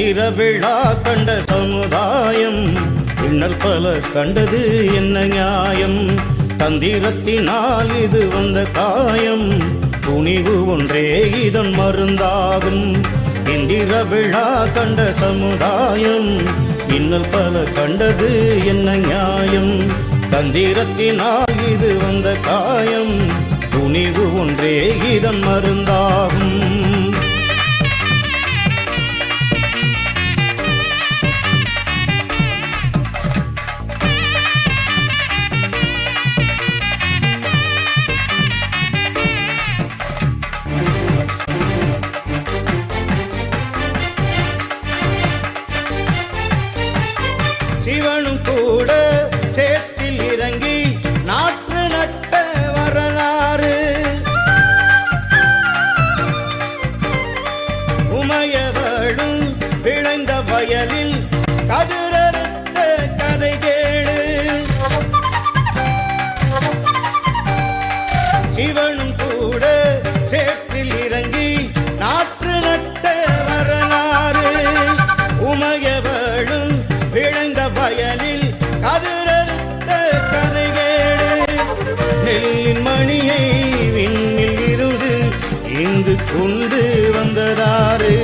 இந்திர விழா கண்ட சமுதாயம் இன்னல் பல கண்டது என்ன நியாயம்? தந்திரத்தினால் இது வந்த காயம் துணிவு ஒன்றே இதன் மருந்தாகும். இந்திர விழா கண்ட சமுதாயம் இன்னல் பல கண்டது என்ன நியாயம்? தந்திரத்தினால் இது வந்த காயம் துணிவு ஒன்றே இதன் மருந்தாகும். உமையவளும் விளைந்த வயலில் கதிரறுத்த கதை கேடு சிவனும் கூட சேற்றில் இறங்கி நாற்று நட்ட வரலாறு. உமையவளும் விளைந்த வயலில் கதிரறுத்த கதை கேடு மணியை உண்டு கொண்டு வந்ததாறு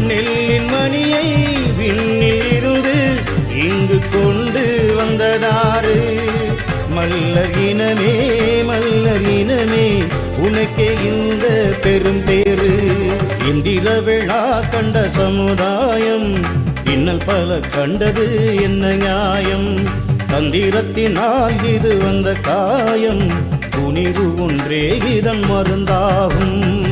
நெல்லின் மணியை விண்ணில் இருந்து இங்கு கொண்டு வந்ததாறு மல்லர் இனமே உனக்கே இந்த பெரும் பேரு இந்திர விழா கண்ட சமுதாயம் இன்னல் பல கண்டது என்ன நியாயம்? தந்திரத்தினால் இது வந்த காயம் துணிவு ஒன்றே இதன் மருந்தாகும்.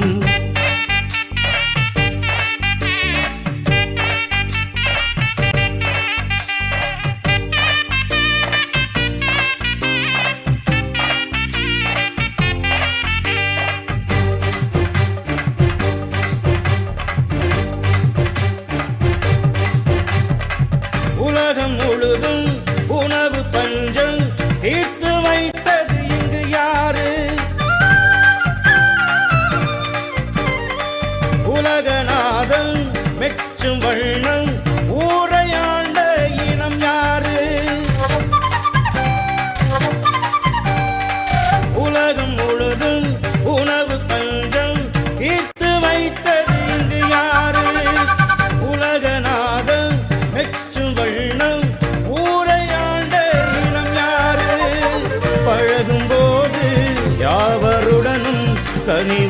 உலகநாதன் மெச்சும் வண்ணம் ஊர